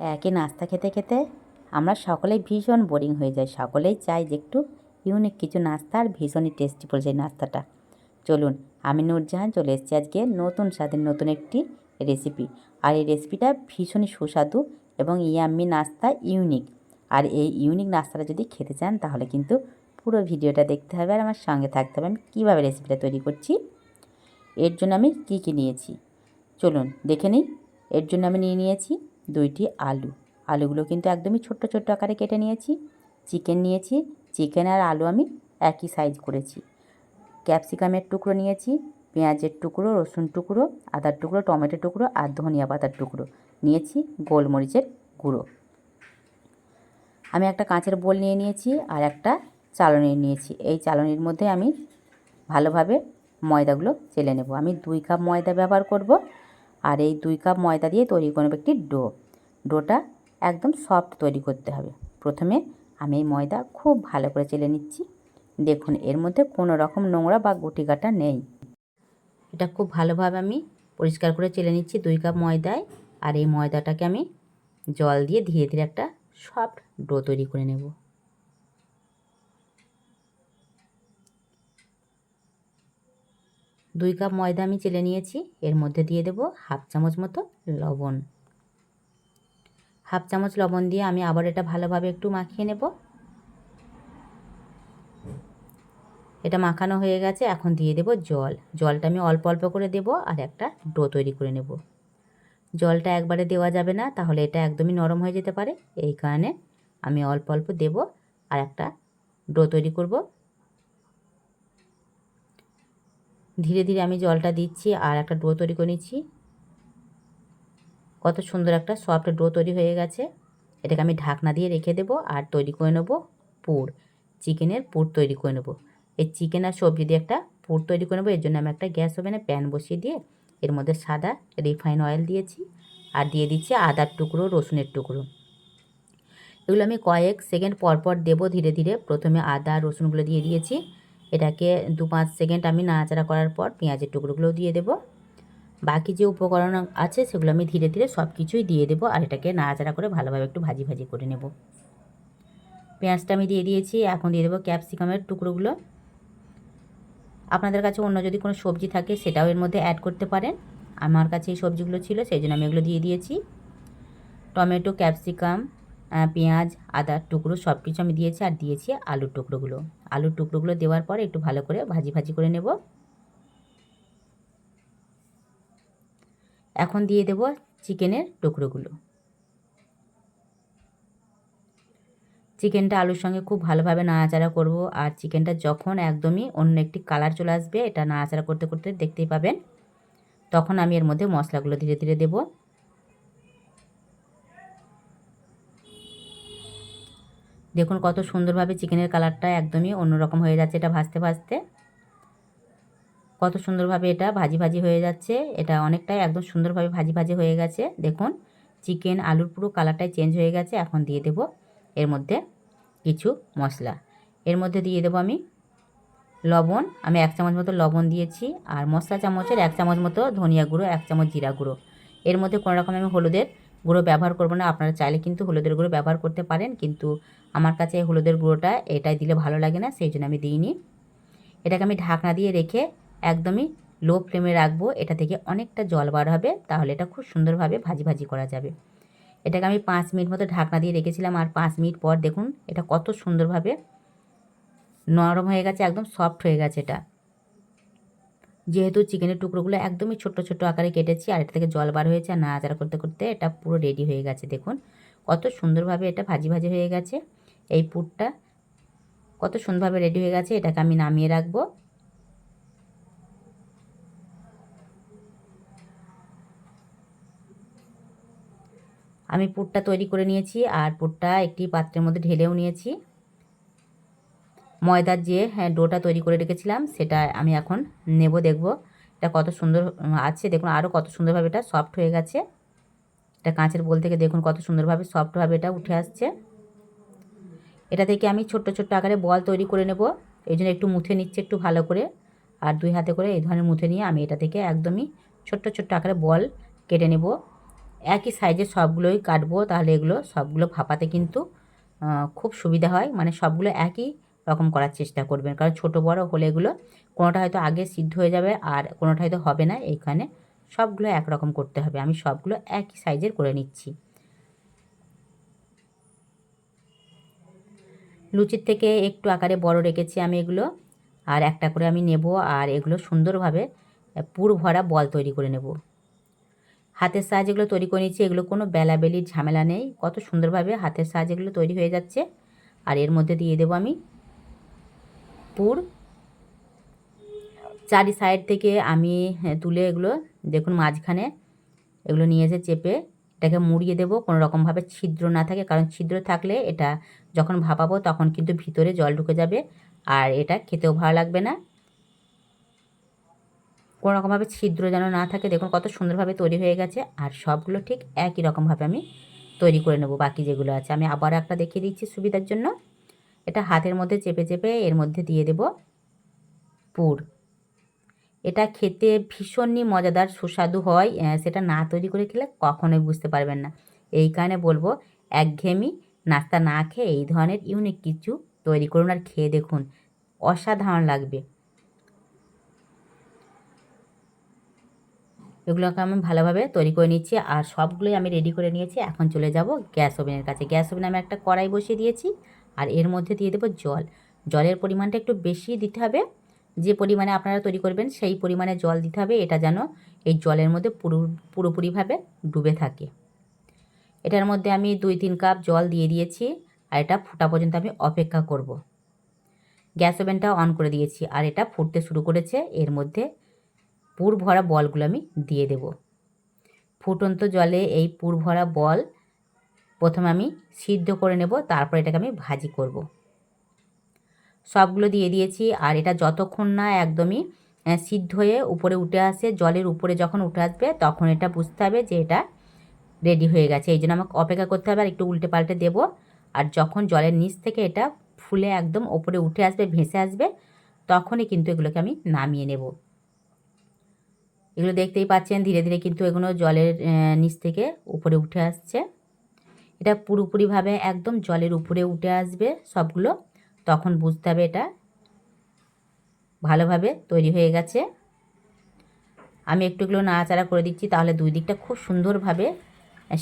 একই নাস্তা খেতে খেতে আমরা সকলেই ভীষণ বোরিং হয়ে যাই। সকলেই চাই যে একটু ইউনিক কিছু নাস্তা আর ভীষণই টেস্টি বলছে এই নাস্তাটা। চলুন, আমি নূরজাহান চলে এসেছি আজকে নতুন স্বাদের নতুন একটি রেসিপি আর এই রেসিপিটা ভীষণই সুস্বাদু এবং ইয়াম্মি নাস্তা ইউনিক আর এই ইউনিক নাস্তাটা যদি খেতে চান, তাহলে কিন্তু পুরো ভিডিওটা দেখতে হবে আর আমার সঙ্গে থাকতে হবে আমি কীভাবে রেসিপিটা তৈরি করছি। এর জন্য আমি কী কী নিয়েছি? চলুন, দেখে নিই। এর জন্য আমি নিয়ে নিয়েছি দুইটি আলু। আলুগুলো কিন্তু একদমই ছোট্ট ছোট্ট আকারে কেটে নিয়েছি। চিকেন নিয়েছি। চিকেন আর আলু আমি একই সাইজ করেছি। ক্যাপসিকামের টুকরো নিয়েছি, পেঁয়াজের টুকরো, রসুন টুকরো, আদার টুকরো, টমেটো টুকরো আর ধনিয়া পাতার টুকরো। নিয়েছি গোলমরিচের গুঁড়ো। আমি একটা কাঁচের বোল নিয়ে নিয়েছি আর একটা চালনি নিয়েছি। এই চালনির মধ্যে আমি ভালোভাবে ময়দাগুলো চেলে নেব। আমি দুই কাপ ময়দা ব্যবহার করব। আর এই দুই কাপ ময়দা দিয়ে তৈরি করব একটি ডো। ডোটা একদম সফট তৈরি করতে হবে। প্রথমে আমি এই ময়দা খুব ভালো করে চেলে নিচ্ছি। দেখুন, এর মধ্যে কোনো রকম নোংরা বা গুটি কাটা নেই। এটা খুব ভালোভাবে আমি পরিষ্কার করে চেলে নিচ্ছি দুই কাপ ময়দায়। আর এই ময়দাটাকে আমি জল দিয়ে ধীরে ধীরে একটা সফট ডো তৈরি করে নেব। দুই কাপ ময়দা আমি চেলে নিয়েছি। এর মধ্যে দিয়ে দেব হাফ চামচ মতো লবণ। হাফ চামচ লবণ দিয়ে আমি আবার এটা ভালোভাবে একটু মাখিয়ে নেব। এটা মাখানো হয়ে গেছে, এখন দিয়ে দেব জল। জলটা আমি অল্প অল্প করে দেব আর একটা ডো তৈরি করে নেব। জলটা একবারে দেওয়া যাবে না, তাহলে এটা একদমই নরম হয়ে যেতে পারে। এই কারণে আমি অল্প অল্প দেব আর একটা ডো তৈরি করব। ধীরে ধীরে আমি জলটা দিচ্ছি আর একটা ডো তৈরি করে নিচ্ছি। কত সুন্দর একটা সফট ডো তৈরি হয়ে গেছে। এটাকে আমি ঢাকনা দিয়ে রেখে দেবো আর তৈরি করে নেব পুর, চিকেনের পুর তৈরি করে নেব। এই চিকেন আর সবজি দিয়ে একটা পুর তৈরি করে নেব। এর জন্য আমি একটা গ্যাস ওভেনে প্যান বসিয়ে দিয়ে এর মধ্যে সাদা রিফাইন অয়েল দিয়েছি আর দিয়ে দিচ্ছি আদার টুকরো, রসুনের টুকরো। এগুলো আমি কয়েক সেকেন্ড পর পর দেবো ধীরে ধীরে। প্রথমে আদা, রসুনগুলো দিয়ে দিয়েছি। এটাকে দু পাঁচ সেকেন্ড আমি নাড়াচাড়া করার পর পেঁয়াজের টুকরোগুলোও দিয়ে দেবো। বাকি যে উপকরণ আছে সেগুলো আমি ধীরে ধীরে সব কিছুই দিয়ে দেবো আর এটাকে নাড়াচাড়া করে ভালোভাবে একটু ভাজি ভাজি করে নেব। পেঁয়াজটা আমি দিয়ে দিয়েছি, এখন দিয়ে দেবো ক্যাপসিকামের টুকরোগুলো। আপনাদের কাছে অন্য যদি কোনো সবজি থাকে সেটাও এর মধ্যে অ্যাড করতে পারেন। আমার কাছে এই সবজিগুলো ছিল, সেই জন্য আমি এগুলো দিয়ে দিয়েছি। টমেটো, ক্যাপসিকাম পেঁয়াজ আদার টুকরো সব কিছু আমি দিয়েছি আর দিয়েছি আলুর টুকরোগুলো। আলুর টুকরোগুলো দেওয়ার পর একটু ভালো করে ভাজি ভাজি করে নেব। এখন দিয়ে দেব চিকেনের টুকরোগুলো। চিকেনটা আলুর সঙ্গে খুব ভালোভাবে নাড়াচাড়া করব আর চিকেনটা যখন একদমই অন্য একটি কালার চলে আসবে, এটা নাড়াচাড়া করতে করতে দেখতেই পাবেন। তখন আমি এর মধ্যে মশলাগুলো ধীরে ধীরে দেব। দেখুন কত সুন্দরভাবে চিকেনের কালারটা একদমই অন্যরকম হয়ে যাচ্ছে এটা ভাজতে ভাজতে। কত সুন্দরভাবে এটা ভাজি ভাজি হয়ে যাচ্ছে। এটা অনেকটাই একদম সুন্দরভাবে ভাজি ভাজি হয়ে গেছে। দেখুন, চিকেন আলুর পুরো কালারটাই চেঞ্জ হয়ে গেছে। এখন দিয়ে দেব এর মধ্যে কিছু মশলা। এর মধ্যে দিয়ে দেবো আমি লবণ। আমি এক চামচ মতো লবণ দিয়েছি আর মশলা চামচের এক চামচ মতো ধনিয়া গুঁড়ো, এক চামচ জিরা গুঁড়ো। এর মধ্যে কোনো রকম আমি হলুদের গুঁড়ো ব্যবহার করব না, আপনারা চাইলে কিন্তু হলুদের গুঁড়ো ব্যবহার করতে পারেন, কিন্তু আমার কাছে হলুদের গুঁড়োটা এটাই দিলে ভালো লাগে না, সেই জন্য আমি দিইনি। এটাকে আমি ঢাকনা দিয়ে রেখে একদমই লো ফ্লেমে রাখব, এটা থেকে অনেকটা জল বার হবে, তাহলে এটা খুব সুন্দরভাবে ভাজি ভাজি করা যাবে। এটাকে আমি পাঁচ মিনিট মতো ঢাকনা দিয়ে রেখেছিলাম, আর পাঁচ মিনিট পর দেখুন এটা কত সুন্দরভাবে নরম হয়ে গেছে, একদম সফট হয়ে গেছে এটা। যেহেতু চিকেনের টুকরোগুলো একদমই ছোট্ট ছোট্ট আকারে কেটেছি আর এটা থেকে জল বার হয়েছে আর নাড়াচাড়া করতে করতে এটা পুরো রেডি হয়ে গেছে, দেখুন। কত সুন্দরভাবে এটা ভাজি ভাজি হয়ে গেছে। এই পুরটা কত সুন্দরভাবে রেডি হয়ে গেছে, এটাকে আমি নামিয়ে রাখব। আমি পুরটা তৈরি করে নিয়েছি আর পুরটা একটি পাত্রের মধ্যে ঢেলেও নিয়েছি। ময়দার যে হ্যাঁ ডোটা তৈরি করে রেখেছিলাম, সেটা আমি এখন নেব, দেখব। এটা কত সুন্দর আছে, দেখুন আরও কত সুন্দরভাবে এটা সফট হয়ে গেছে। এটা কাঁচের বোল থেকে দেখুন কত সুন্দরভাবে সফটভাবে এটা উঠে আসছে। এটা থেকে আমি ছোট্ট ছোট্ট আকারে বল তৈরি করে নেব, এই জন্য একটু মুথে নিচ্ছে একটু ভালো করে। আর দুই হাতে করে এই ধরনের মুথে নিয়ে আমি এটা থেকে একদমই ছোট্ট ছোট্ট আকারে বল কেটে নেব। একই সাইজের সবগুলোই কাটবো, তাহলে এগুলো সবগুলো ফাঁপাতে কিন্তু খুব সুবিধা হয়। মানে সবগুলো একই রকম করার চেষ্টা করবেন। কারণ ছোট বড় হলে এগুলো কোনোটা হয়তো আগে সিদ্ধ হয়ে যাবে আর কোনোটা হয়তো হবে না। এইখানে সবগুলো একরকম করতে হবে। আমি সবগুলো একই সাইজের করে নিচ্ছি। লুচির থেকে একটু আকারে বড় রেখেছি আমি এগুলো। আর একটা করে আমি নেব আর এগুলো সুন্দরভাবে পুর ভরা বল তৈরি করে নেব। হাতের সাহায্যে এগুলো তৈরি করে নিচ্ছি। এগুলো কোনো বেলাবেলির ঝামেলা নেই। কত সুন্দরভাবে হাতের সাহায্যে এগুলো তৈরি হয়ে যাচ্ছে। আর এর মধ্যে দিয়ে দেবো আমি পুর চারি সাইড থেকে আমি হ্যাঁ, তুলে এগুলো দেখুন মাঝখানে এগুলো নিয়ে এসে চেপে এটাকে মুড়িয়ে দেবো। কোনো রকমভাবে ছিদ্র না থাকে কারণ ছিদ্র থাকলে এটা যখন ভাপাবো তখন কিন্তু ভিতরে জল ঢুকে যাবে আর এটা খেতেও ভালো লাগবে না। কোনো রকমভাবে ছিদ্র যেন না থাকে দেখুন কত সুন্দরভাবে তৈরি হয়ে গেছে আর সবগুলো ঠিক একই রকমভাবে আমি তৈরি করে নেব বাকি যেগুলো আছে। আমি আবার একটা দেখিয়ে দিচ্ছি সুবিধার জন্য। এটা হাতের মধ্যে চেপে চেপে এর মধ্যে দিয়ে দেব পুর। এটা খেতে ভীষণই মজাদার, সুস্বাদু হয় সেটা না তৈরি করে খেলে কখনোই বুঝতে পারবেন না। এই কারণে বলব, একঘেয়েমি নাস্তা না খেয়ে এই ধরনের ইউনিক কিছু তৈরি করুন আর খেয়ে দেখুন। অসাধারণ লাগবে। এগুলোকে আমি ভালোভাবে তৈরি করে নিচ্ছি আর সবগুলোই আমি রেডি করে নিয়েছি। এখন চলে যাব গ্যাস ওভেনের কাছে। গ্যাস ওভেনে আমি একটা কড়াই বসিয়ে দিয়েছি। আর এর মধ্যে দিয়ে দেবো জল। জলের পরিমাণটা একটু বেশি দিতে হবে। যে পরিমাণে আপনারা তৈরি করবেন, সেই পরিমাণে জল দিতে হবে। এটা যেন এই জলের মধ্যে পুরো, পুরোপুরিভাবে ডুবে থাকে। এটার মধ্যে আমি দুই, তিন কাপ জল দিয়ে দিয়েছি আর এটা ফুটা পর্যন্ত আমি অপেক্ষা করব। গ্যাস ওভেনটা অন করে দিয়েছি আর এটা ফুটতে শুরু করেছে। এর মধ্যে পুর ভরা বলগুলো আমি দিয়ে দেব। ফুটন্ত জলে এই পুর ভরা বল প্রথমে আমি সিদ্ধ করে নেব, তারপর এটাকে আমি ভাজি করব। সবগুলো দিয়ে দিয়েছি, আর এটা যতক্ষণ না একদমই সিদ্ধ হয়ে উপরে উঠে আসে, জলের উপরে যখন উঠে আসবে, তখন এটা বুঝতে হবে যে এটা রেডি হয়ে গেছে। এই জন্য আমাকে অপেক্ষা করতে হবে, আর একটু উল্টে পাল্টে দেবো। আর যখন জলের নিচ থেকে এটা ফুলে একদম ওপরে উঠে আসবে, ভেসে আসবে, তখনই কিন্তু এগুলোকে আমি নামিয়ে নেব। এগুলো দেখতেই পাচ্ছেন, ধীরে ধীরে কিন্তু এগুলো জলের নিচ থেকে উপরে উঠে আসছে। এটা পুরোপুরিভাবে একদম জলের উপরে উঠে আসবে সবগুলো। তখন বুঝতে হবে এটা ভালোভাবে তৈরি হয়ে গেছে। আমি একটু এগুলো নাড়াচাড়া করে দিচ্ছি, তাহলে দুই দিকটা খুব সুন্দরভাবে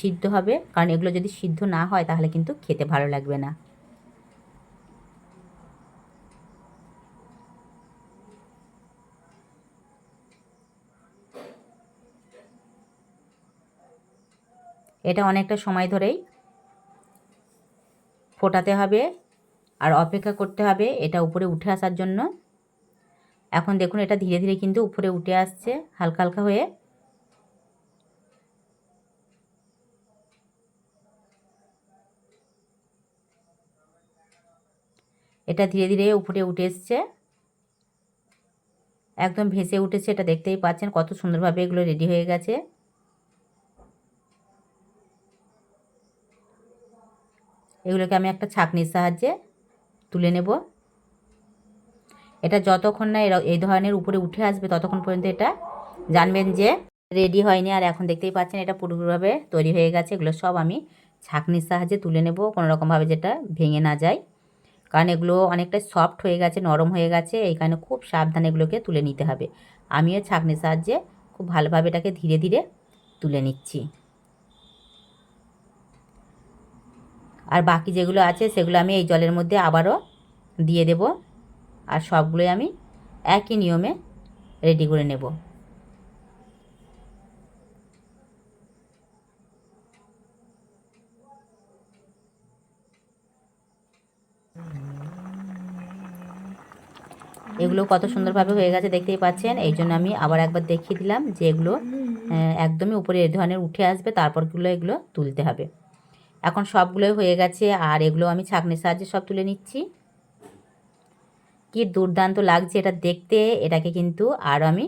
সিদ্ধ হবে। কারণ এগুলো যদি সিদ্ধ না হয়, তাহলে কিন্তু খেতে ভালো লাগবে না। এটা অনেকটা সময় ধরেই ফোটাতে হবে আর অপেক্ষা করতে হবে এটা উপরে উঠে আসার জন্য। এখন দেখুন এটা ধীরে ধীরে কিন্তু উপরে উঠে আসছে, হালকা হালকা হয়ে। এটা ধীরে ধীরে উপরে উঠে এসছে। একদম ভেসে উঠেছে, এটা দেখতেই পাচ্ছেন কত সুন্দরভাবে এগুলো রেডি হয়ে গেছে। এগুলোকে আমি একটা ছাঁকনির সাহায্যে তুলে নেব। এটা যতক্ষণ না এই ধরনের উপরে উঠে আসবে, ততক্ষণ পর্যন্ত এটা জানবেন যে রেডি হয়নি। আর এখন দেখতেই পাচ্ছেন এটা পুরোপুরিভাবে তৈরি হয়ে গেছে। এগুলো সব আমি ছাঁকনির সাহায্যে তুলে নেব কোনো রকমভাবে যেটা ভেঙে না যায়। কারণ এগুলো অনেকটা সফট হয়ে গেছে, নরম হয়ে গেছে, এই কারণে খুব সাবধানে এগুলোকে তুলে নিতে হবে। আমিও ছাঁকনির সাহায্যে খুব ভালোভাবে এটাকে ধীরে ধীরে তুলে নিচ্ছি। আর বাকি যেগুলো আছে সেগুলো আমি এই জলের মধ্যে আবারও দিয়ে দেব আর সবগুলোই আমি একই নিয়মে রেডি করে নেব। এগুলো কত সুন্দরভাবে হয়ে গেছে দেখতেই পাচ্ছেন, এই জন্য আমি আবার একবার দেখিয়ে দিলাম যে এগুলো একদমই উপরে এ ধরনের উঠে আসবে তারপরগুলো এগুলো তুলতে হবে। এখন সবগুলোই হয়ে গেছে, আর এগুলো আমি ছাঁকনির সাহায্যে সব তুলে নিচ্ছি। কি দুর্দান্ত লাগছে এটা দেখতে, এটাকে কিন্তু আর আমি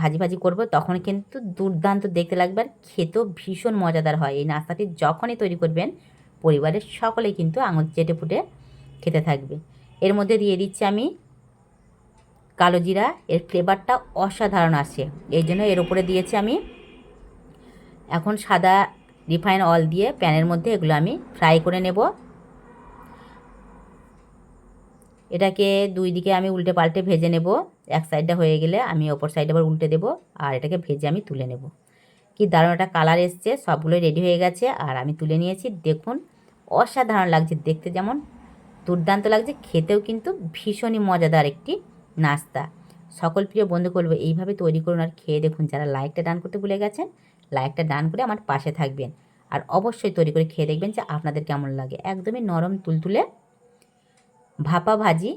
ভাজি ভাজি করব, তখন কিন্তু দুর্দান্ত দেখতে লাগবে আর খেতেও ভীষণ মজাদার হয়। এই নাস্তাটি যখনই তৈরি করবেন, পরিবারের সকলেই কিন্তু আঙুল চেটে ফুটে খেতে থাকবে। এর মধ্যে দিয়ে দিচ্ছি আমি কালো জিরা, এর ফ্লেভারটা অসাধারণ আসে। এই জন্য এর উপরে দিয়েছি আমি এখন সাদা রিফাইন অয়েল দিয়ে প্যানের মধ্যে এগুলো আমি ফ্রাই করে নেব। এটাকে দুই দিকে আমি উল্টে পাল্টে ভেজে নেব। এক সাইডটা হয়ে গেলে আমি ওপর সাইডে আবার উল্টে দেব আর এটাকে ভেজে আমি তুলে নেব। কি দারুণ একটা কালার এসছে, সবগুলোই রেডি হয়ে গেছে আর আমি তুলে নিয়েছি। দেখুন, অসাধারণ লাগছে, দেখতে যেমন দুর্দান্ত লাগছে, খেতেও কিন্তু ভীষণই মজাদার একটি নাস্তা। সকল প্রিয় বন্ধু করব এইভাবে তৈরি করুন আর খেয়ে দেখুন। যারা লাইকটা ডান করতে ভুলে গেছেন লাইকটা ডান করে আমার পাশে থাকবেন। আর অবশ্যই তৈরি করে খেয়ে দেখবেন যে আপনাদের কেমন লাগে। একদমই নরম তুলতুলে ভাপা ভাজি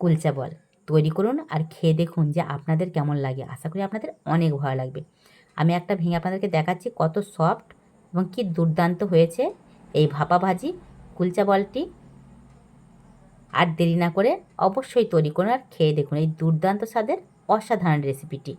কুলচা বল। তৈরি করুন আর খেয়ে দেখুন যে আপনাদের কেমন লাগে। আশা করি আপনাদের অনেক ভালো লাগবে। আমি একটা ভেঙে আপনাদেরকে দেখাচ্ছি কত সফট এবং কি দুর্দান্ত হয়েছে এই ভাপা ভাজি কুলচা বলটি। আর দেরি না করে অবশ্যই তৈরি করুন আর খেয়ে দেখুন এই দুর্দান্ত স্বাদের অসাধারণ রেসিপিটি